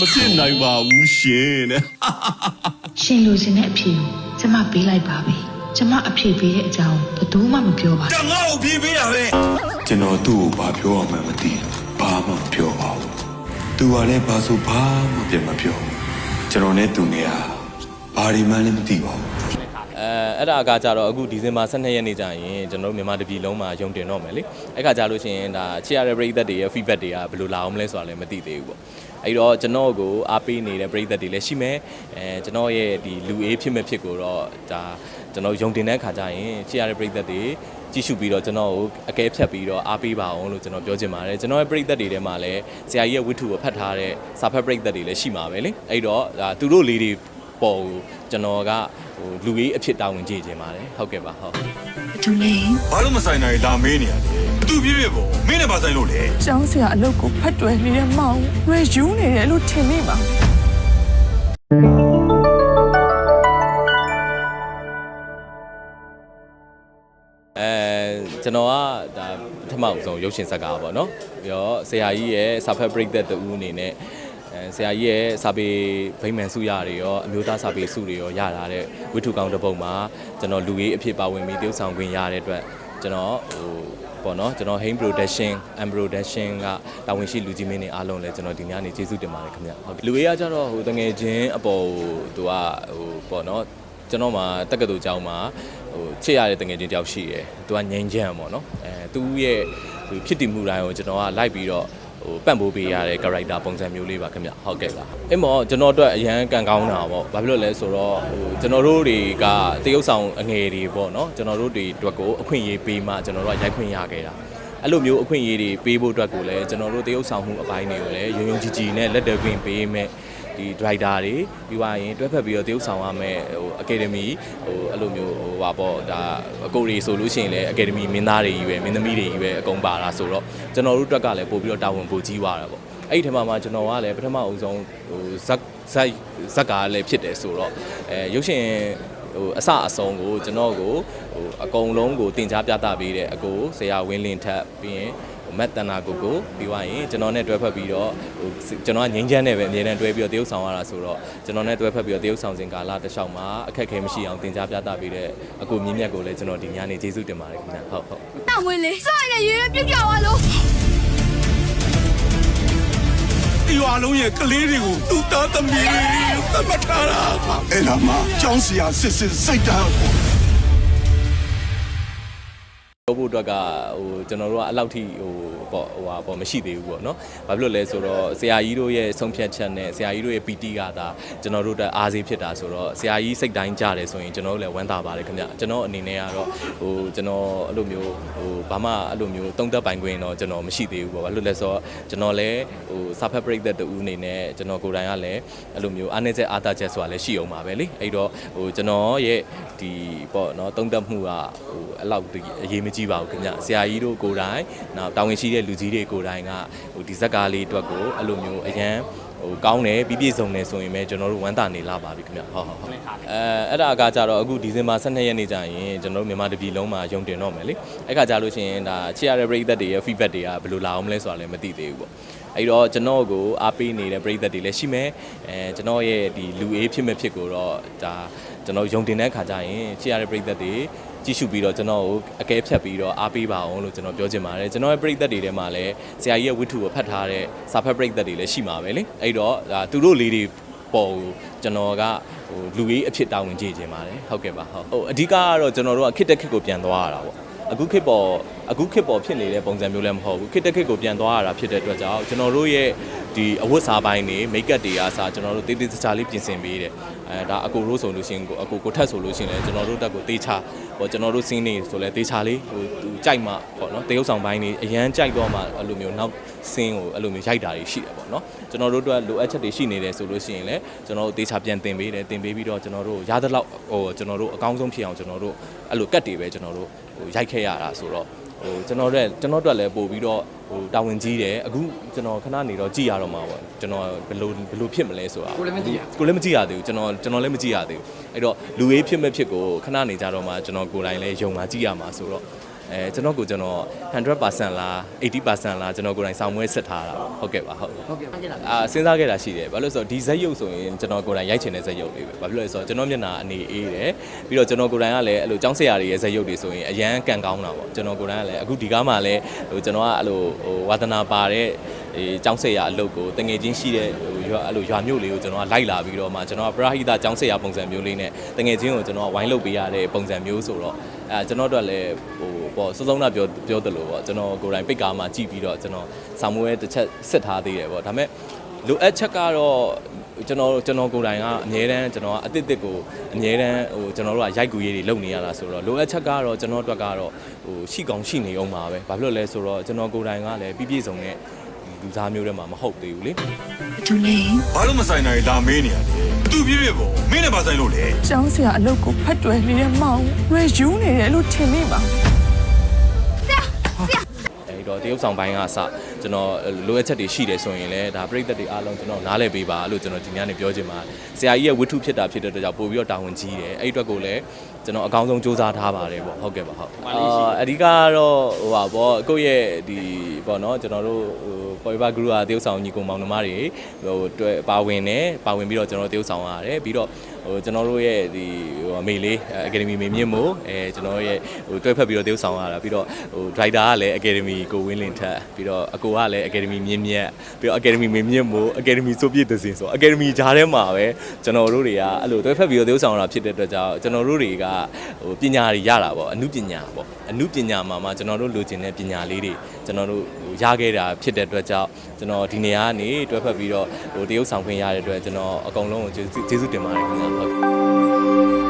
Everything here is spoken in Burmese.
မဖြစ်နိုင်ပါဘူးရှင်တဲ့ရှင်လိုချင်တဲ့အဖြေကိုကျမပေးလိုက်ပါပြီကျမအဖြေပေးတဲ့အကြောင်းဘယ်သူမှမပြောပါတဘူးငါ့ကိုပြေးပေးတာပဲကျွန်တော်သူ့ကိုဘာပြောရမှန်းမသိဘူးဘာမှမပြောပါဘူးသူကလည်းဘာဆိုဘာမှပြန်မပြောဘူးကျွန်တော်နဲ့သူနဲ့ဟာဘာဒီမှန်းလည်းမသိပါဘူး အဲအဲ့ဒါကကြတော့အခုဒီဇင်ဘာ12ရက်နေ့ကျရင်ကျွန်တော်တို့မြန်မာတပြည်လုံးမှာယုံတင်တော့မယ်လေအဲ့ခါကြလို့ရှိရင်ဒါချစ်ရတဲ့ပရိသတ်တွေရဲ့ feedback တွေကဘယ်လိုလာအောင်မလဲဆိုတာလည်းမသိသေးဘူးပေါ့အဲ့တော့ကျွန်တော်ကိုအားပေးနေတဲ့ပရိသတ်တွေလည်းရှိမယ်အဲကျွန်တော်ရဲ့ဒီလူအေးဖြစ်မဲ့ဖြစ်ကိုတော့ဒါကျွန်တော်ယုံတင်တဲ့ခါကျရင်ချစ်ရတဲ့ပရိသတ်တွေကြည့်ရှုပြီးတော့ကျွန်တော်ကိုအကဲဖြတ်ပြီးတော့အားပေးပါအောင်လို့ကျွန်တော်ပြောချင်ပါတယ်ကျွန်တော်ရဲ့ပရိသတ်တွေထဲမှာလည်းဆရာကြီးရဲ့ဝတ္ထုကိုဖတ်ထားတဲ့စာဖတ်ပရိသတ်တွေလည်းရှိမှာပဲလေအဲ့တော့ဒါသူတို့လေးတွေပေါ်ကိုကျွန်တော်က ဟိုလူကြီးအဖြစ်တာဝန်ကြည့်ခြင်းပါတယ်ဟုတ်ကဲ့ပါဟုတ်သူလေးဘာလို့မဆိုင်နိုင်လာမေးနေရလဲသူပြည့်ပြည့်ပေါ့မင်းနဲ့ပါဆိုင်လို့လေကျောင်းဆရာအလုပ်ကိုဖတ်တွယ်နေတဲ့မောင်ရွေယူနေတယ်လို့ထင်နေပါအဲကျွန်တော်ကဒါပထမအဆုံးရုပ်ရှင်ဇာတ်ကားပေါ့နော်ပြီးတော့ဆရာကြီးရဲ့စာဖတ်ပရိသတ်တူအနေနဲ့အဲ ဆရာကြီးရဲ့စာပေဗိမာန်စုရတွေရောအမျိုးသားစာပေစုတွေရောရလာတဲ့ဝိထုကောင်းတစ်ပုဒ်မှာကျွန်တော်လူကြီးအဖြစ်ပါဝင်ပြီးတရုပ်ဆောင်ခွင့်ရတဲ့အတွက်ကျွန်တော်ဟိုပေါ့နော်ကျွန်တော် Hain Production and Production ကတာဝန်ရှိလူကြီးမင်းတွေအားလုံးလည်းကျွန်တော်ဒီညနေကျေးဇူးတင်ပါတယ်ခင်ဗျဟုတ်ကဲ့လူကြီးကကြတော့ဟိုတငယ်ချင်းအပေါ်ဟိုသူကဟိုပေါ့နော်ကျွန်တော်မှာတက္ကသိုလ်ကျောင်းမှာဟိုချစ်ရတဲ့တငယ်ချင်းတယောက်ရှိတယ်။သူကငိန်ချမ်းပေါ့နော်။အဲသူရဲ့ဟိုဖြစ်တည်မှုတိုင်းကိုကျွန်တော်ကလိုက်ပြီးတော့ ဟိုပန့်ပိုးပေးရတဲ့ character ပုံစံမျိုးလေးပါခင်ဗျ။ဟုတ်ကဲ့ပါ။အဲ့မော်ကျွန်တော်အတွက်အရန်ကန်ကောင်းတာပေါ့။ဘာဖြစ်လို့လဲဆိုတော့ဟိုကျွန်တော်တို့တွေကတရုပ်ဆောင်အငယ်တွေပေါ့နော်။ကျွန်တော်တို့တွေအတွက်ကိုအခွင့်အရေးပေးမှကျွန်တော်တို့ကရိုက်ခွင့်ရခဲ့တာ။အဲ့လိုမျိုးအခွင့်အရေးတွေပေးဖို့အတွက်ကိုလည်းကျွန်တော်တို့တရုပ်ဆောင်မှုအပိုင်းတွေကိုလည်းရုံရုံကြည်ကြည်နဲ့လက်တော်ခွင့်ပေးမဲ့ ဒီ driver တွေပြီးသွားရင်တွဲဖက်ပြီးတော့တရုပ်ဆောင်ရမယ်ဟို academy ဟိုအဲ့လိုမျိုးဟိုပါပေါ့ဒါအကိုတွေဆိုလို့ရှိရင်လည်း academy မင်းသားတွေကြီးပဲမင်းသမီးတွေကြီးပဲအကုန်ပါတာဆိုတော့ကျွန်တော်တို့အတွက်ကလည်းပို့ပြီးတော့တာဝန်ပိုကြီးသွားတာပေါ့အဲ့ဒီထဲမှာမှကျွန်တော်ကလည်းပထမအဦးဆုံးဟိုဇက်ဇက်ဇက်ကားလည်းဖြစ်တယ်ဆိုတော့အဲရုပ်ရှင်ဟိုအစအဆုံးကိုကျွန်တော်ကိုဟိုအကုန်လုံးကိုတင် जा ပြသပေးတဲ့အကိုဆရာဝင်းလင်းထက်ပြီးရင် မတ်တန်နာကိုကိုပြီးွားရင်ကျွန်တော်နဲ့တွဲဖက်ပြီးတော့ဟိုကျွန်တော်ကငင်းချမ်းနဲ့ပဲအမြဲတမ်းတွဲပြီးတော့တရုပ်ဆောင်ရတာဆိုတော့ကျွန်တော်နဲ့တွဲဖက်ပြီးတော့တရုပ်ဆောင်စဉ်ကာလတစ်လျှောက်မှာအခက်အခဲမရှိအောင်သင်ကြားပြသပေးတဲ့အကိုမြင့်မြတ်ကိုလည်းကျွန်တော်ဒီညနေကျေးဇူးတင်ပါတယ်ခင်ဗျာဟုတ်ဟုတ်တောင်းဝင်လေစရရွေးပြုတ်ပြောင်းသွားလို့ဒီရွာလုံးရဲ့ကလေးတွေကိုသူ့သားသမီးတွေသတ်မှတ်ထားတာအဲ့ဒါမှចောင်းစရာစစ်စစ်စိတ်ဓာတ် မ်းပြောဖို့အတွက်ကဟိုကျွန်တော်တို့ကအဲ့လောက်ထိဟိုပေါ့ဟိုဟာပေါ့မရှိသေးဘူးပေါ့နော်။ဘာဖြစ်လို့လဲဆိုတော့ဆရာကြီးတို့ရဲ့ဆုံးဖြတ်ချက်နဲ့ဆရာကြီးတို့ရဲ့ PT ကသာကျွန်တော်တို့တက်အားစေးဖြစ်တာဆိုတော့ဆရာကြီးစိတ်တိုင်းကြတယ်ဆိုရင်ကျွန်တော်တို့လည်းဝမ်းသာပါတယ်ခင်ဗျ။ကျွန်တော်အနေနဲ့ကတော့ဟိုကျွန်တော်အဲ့လိုမျိုးဟိုဘာမှအဲ့လိုမျိုးတုံးသက်ပိုင်ခွင့်တော့ကျွန်တော်မရှိသေးဘူးပေါ့။ဘာလို့လဲဆိုတော့ကျွန်တော်လည်းဟိုစာဖတ်ပရိသတ်တူအနေနဲ့ကျွန်တော်ကိုယ်တိုင်ကလည်းအဲ့လိုမျိုးအားနည်းချက်အားသာချက်ဆိုတာလည်းရှိအောင်ပါပဲလေ။အဲ့တော့ဟိုကျွန်တော်ရဲ့ဒီပေါ့နော်တုံးသက်မှုကဟိုအဲ့လောက်အရေးမကြီးပါဘူးခင်ဗျဆရာကြီးတို့ကိုယ်တိုင်နောက်တာဝန်ရှိတဲ့လူကြီးတွေကိုယ်တိုင်ကဟိုဒီဇက်ကားလေးအတွက်ကိုအဲ့လိုမျိုးအရန်ဟိုကောင်းတယ်ပြီးပြည့်စုံတယ်ဆိုရင်ပဲကျွန်တော်တို့ဝမ်းသာနေလာပါပြီခင်ဗျဟုတ်ဟုတ်ဟုတ်အဲအဲ့ဒါကကြတော့အခုဒီဇင်ဘာ12ရက်နေ့ကျရင်ကျွန်တော်တို့မြန်မာတပြည်လုံးမှာယုံတင်တော့မယ်လေအဲ့ခါကြလို့ရှိရင်ဒါချစ်ရတဲ့ပရိသတ်တွေရဲ့ feedback တွေကဘယ်လိုလာအောင်မလဲဆိုတာလည်းမသိသေးဘူးပေါ့ အဲ့တော့ကျွန်တော်ကိုအားပေးနေတဲ့ပရိသတ်တွေလည်းရှိမယ်အဲကျွန်တော်ရဲ့ဒီလူအေးဖြစ်မဲ့ဖြစ်ကိုတော့ဒါကျွန်တော်ယုံတင်တဲ့ခါကျရင်ချစ်ရတဲ့ပရိသတ်တွေကြည့်ရှုပြီးတော့ကျွန်တော်ကိုအကဲဖြတ်ပြီးတော့အားပေးပါအောင်လို့ကျွန်တော်ပြောချင်ပါတယ်ကျွန်တော်ရဲ့ပရိသတ်တွေထဲမှာလည်းဆရာကြီးရဲ့ဝတ္ထုကိုဖတ်ထားတဲ့စာဖတ်ပရိသတ်တွေလည်းရှိမှာပဲလေအဲ့တော့ဒါသူတို့လေးတွေပေါ်ကိုကျွန်တော်ကဟိုလူကြီးအဖြစ်တာဝန်ကြည့်ခြင်းပါတယ်ဟုတ်ကဲ့ပါဟုတ်ဟိုအဓိကကတော့ကျွန်တော်တို့ကခစ်တက်ခစ်ကိုပြန်သွားရတာပေါ့အခုခေတ်ပေါ် အခုခေတ်ပေါ်ဖြစ်နေတဲ့ပုံစံမျိုးလည်းမဟုတ်ဘူးခေတ်တက်ခေတ်ကိုပြန်သွားရတာဖြစ်တဲ့အတွက်ကြောင့်ကျွန်တော်တို့ရဲ့ဒီအဝတ်စားပိုင်းတွေမိတ်ကပ်တွေအားစားကျွန်တော်တို့တေးသေးချာချာလေးပြင်ဆင်ပေးတယ်အဲဒါအကိုရိုးဆိုလို့ရှိရင်ကိုအကိုကိုထက်ဆိုလို့ရှိရင်လည်းကျွန်တော်တို့တက်ကိုတေးချဟိုကျွန်တော်တို့စင်းနေဆိုလဲတေးချလေးဟိုသူကြိုက်မှပေါ့နော်တရုပ်ဆောင်ပိုင်းတွေအရန်ကြိုက်တော့မှအဲ့လိုမျိုးနောက်စင်းကိုအဲ့လိုမျိုးရိုက်တာတွေရှိတယ်ပေါ့နော်ကျွန်တော်တို့အတွက်လိုအပ်ချက်တွေရှိနေတယ်ဆိုလို့ရှိရင်လည်းကျွန်တော်တို့တေးချပြန်တင်ပေးတယ်တင်ပေးပြီးတော့ကျွန်တော်တို့ရသလောက်ဟိုကျွန်တော်တို့အကောင်းဆုံးဖြစ်အောင်ကျွန်တော်တို့အဲ့လိုကတ်တွေပဲကျွန်တော်တို့ဟိုရိုက်ခဲ့ရတာဆိုတော့ ဟိုကျွန်တော်တို့ကျွန်တော်တို့လည်းပို့ပြီးတော့ဟိုတာဝန်ကြီးတယ်အခုကျွန်တော်ခဏနေတော့ကြည်ရတော့မှာပေါ့ကျွန်တော်ဘယ်လိုဘယ်လိုဖြစ်မလဲဆိုတာကိုလည်းမကြည့်ရကိုလည်းမကြည့်ရသေးဘူးကျွန်တော်ကျွန်တော်လည်းမကြည့်ရသေးဘူးအဲ့တော့လူရေးဖြစ်မဲ့ဖြစ်ကိုခဏနေကြတော့မှကျွန်တော်ကိုယ်တိုင်လည်းယုံမှကြည့်ရမှာဆိုတော့ အဲအဲကျွန်တော်ကိုကျွန်တော်100%လား80%လားကျွန်တော်ကိုယ်တိုင်ဆောင်မွဲစစ်ထားတာဟုတ်ကဲ့ပါဟုတ်ဟုတ်ကဲ့အာစဉ်းစားခဲ့တာရှိတယ်ဘာလို့လဲဆိုတော့ဒီဇက်ရုပ်ဆိုရင်ကျွန်တော်ကိုယ်တိုင်ရိုက်ချင်တဲ့ဇက်ရုပ်လေးပဲဘာဖြစ်လို့လဲဆိုတော့ကျွန်တော်မျက်နှာအနေအေးတယ်ပြီးတော့ကျွန်တော်ကိုယ်တိုင်ကလည်းအဲ့လိုចောင်းဆက်ရတွေရဲ့ဇက်ရုပ်တွေဆိုရင်အရန်ကန်ကောင်းတာပေါ့ကျွန်တော်ကိုယ်တိုင်ကလည်းအခုဒီကားမှာလည်းဟိုကျွန်တော်ကအဲ့လိုဟိုဝါသနာပါတဲ့ အဲចောင်းဆက်ရအလုပ်ကိုတငယ်ချင်းရှိတဲ့ဟိုရွာအဲ့လိုရွာမျိုးလေးကိုကျွန်တော်ကလိုက်လာပြီးတော့မှကျွန်တော်ကပရာဟိတចောင်းဆက်ရပုံစံမျိုးလေးနဲ့တငယ်ချင်းကိုကျွန်တော်ကဝိုင်းလုပ်ပေးရတဲ့ပုံစံမျိုးဆိုတော့အဲကျွန်တော်တို့ကလည်းဟိုပေါ့စုံစုံတာပြောပြောတယ်လို့ပေါ့ကျွန်တော်ကိုယ်တိုင်ပိတ်ကားမှာကြည့်ပြီးတော့ကျွန်တော်ဆောင်းမွေးတစ်ချက်စစ်ထားသေးတယ်ပေါ့ဒါပေမဲ့လိုအပ်ချက်ကတော့ကျွန်တော်ကျွန်တော်ကိုယ်တိုင်ကအမြဲတမ်းကျွန်တော်ကအတစ်တစ်ကိုအမြဲတမ်းဟိုကျွန်တော်တို့ကရိုက်ကူရေးတွေလုပ်နေရတာဆိုတော့လိုအပ်ချက်ကတော့ကျွန်တော်တို့ကတော့ဟိုရှိကောင်းရှိနေအောင်ပါပဲဘာဖြစ်လို့လဲဆိုတော့ကျွန်တော်ကိုယ်တိုင်ကလည်းပြည့်ပြည့်စုံတဲ့ လူသားမျိုးတွေမှာမဟုတ်သေးဘူးလေသူလေဘာလို့မဆိုင်နိုင်လာမေးနေရလဲသူပြည့်ပြည့်ပေါ့မင်းနဲ့မဆိုင်လို့လေကျောင်းဆရာအလုပ်ကိုဖတ်တွယ်နေတဲ့မောင်ဝယ်ယူနေတယ်လို့ထင်နေမှာအဲဒီတော့တရုတ်ဆောင်ပိုင်းကစ ကျွန်တော်လိုအပ်ချက်တွေရှိတယ်ဆိုရင်လည်းဒါပြိသက်တွေအားလုံးကျွန်တော်နားလည်ပေးပါလို့ကျွန်တော်ဒီနေ့ကနေပြောချင်ပါတယ်ဆရာကြီးရဲ့ဝတ္ထုဖြစ်တာဖြစ်တဲ့အတွက်ကြောင့်ပို့ပြီးတော့တာဝန်ကြီးတယ်အဲ့ဒီအတွက်ကိုလည်းကျွန်တော်အကောင်းဆုံးစူးစမ်းထားပါတယ်ပေါ့ဟုတ်ကဲ့ပါဟုတ်အာအဓိကတော့ဟိုပါပေါ့ကိုယ့်ရဲ့ဒီပေါ့နော်ကျွန်တော်တို့ဟို Forever Group ကတရုတ်ဆောင်ညီကောင်မောင်နှမတွေဟိုတွေ့ပါဝင်တယ်ပါဝင်ပြီးတော့ကျွန်တော်တရုတ်ဆောင်ရတယ်ပြီးတော့ဟိုကျွန်တော်တို့ရဲ့ဒီဟိုအမေလေးအကယ်ဒမီမေမြင့်မို့အဲကျွန်တော်ရဲ့ဟိုတွဲဖက်ပြီးတော့တရုတ်ဆောင်ရတာပြီးတော့ဟိုဒရိုက်တာကလည်းအကယ်ဒမီကိုဝင်းလင်ထက်ပြီးတော့အကိုကလည်းအကယ်ဒမီမြင့်မြတ်ပြီးတော့အကယ်ဒမီမေမြင့်မို့အကယ်ဒမီဆိုပြည့်တစင်ဆိုအကယ်ဒမီဂျားထဲမှာပဲကျွန်တော်တို့တွေကအဲ့လိုတွဲဖက်ပြီးတော့တရုတ်ဆောင်ရတာဖြစ်တဲ့အတွက်ကြောင့်ကျွန်တော်တို့တွေကဟိုပညာတွေရတာပေါ့အမှုပညာပေါ့အမှုပညာမှာမှကျွန်တော်တို့လိုချင်တဲ့ပညာလေးတွေကျွန်တော်တို့ဟိုရခဲ့တာဖြစ်တဲ့အတွက်ကြောင့်ကျွန်တော်ဒီနေရာကနေတွဲဖက်ပြီးတော့ဟိုတရုတ်ဆောင်ခွင့်ရတဲ့အတွက်ကျွန်တော်အကုန်လုံးကိုကျေးဇူးကျေးဇူးတင်ပါတယ်ခင်ဗျာဟုတ်